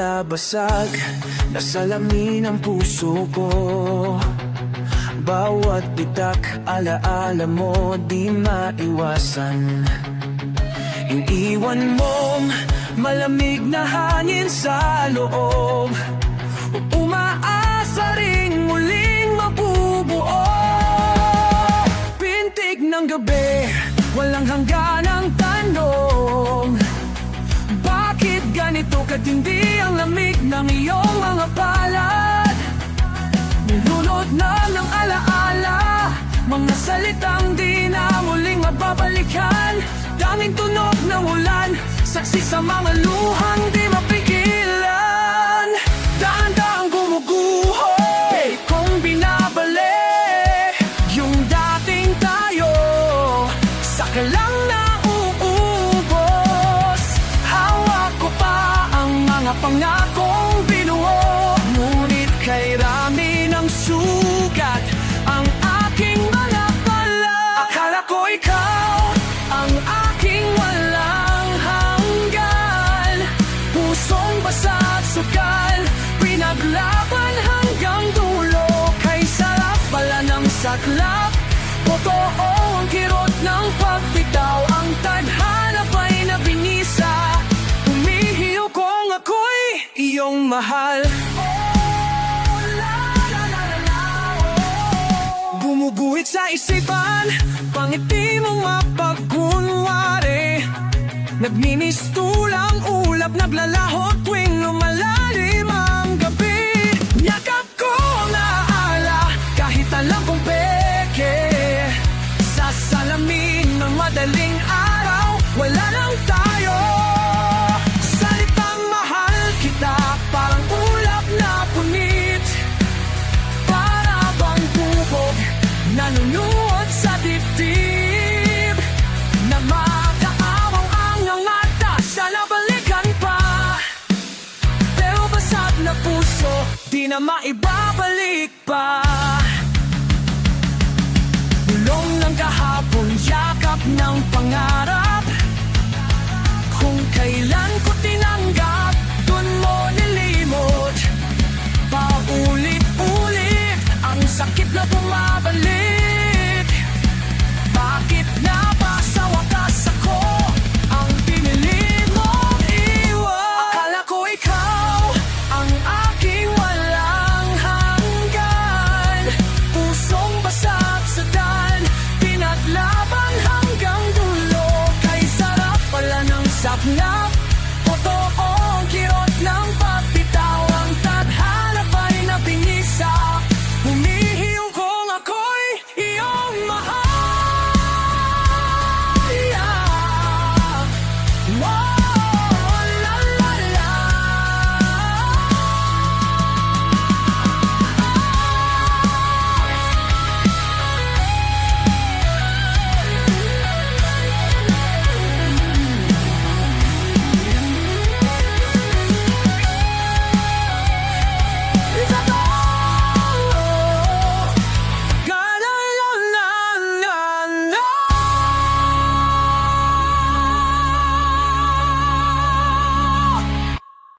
basag na salamin ang puso ko. Bawat bitak, alaala mo di maiwasan. Iniwan mong malamig na hangin sa loob. Umaasa ring muling mabubuo. Pintig ng gabi, walang hangganang tanong. Bakit ganito katindi ang iyong mga palad? Nilunod na ng alaala Mga salitang di na muling mababalikan Daming tunog ng ulan Saksi sa mga luhang di mapigilan sugat Ang aking mga pala. Akala ko ikaw Ang aking walang hanggan. Pusong basa at sukal Pinaglaban hanggang dulo. Kay sarap pala ng saklap. Totoo isipan Pangiti mong mapagkunwari. Nagministulang ulap Naglalaho tuwing lumalalim ang gabi. Yakap ko ang naala Kahit alam kong peke. Sa salamin ng madaling araw Wala lang tayo Di na maibabalik pa. Bulong ng kahapon Yakap ng pangarap. Kung kailan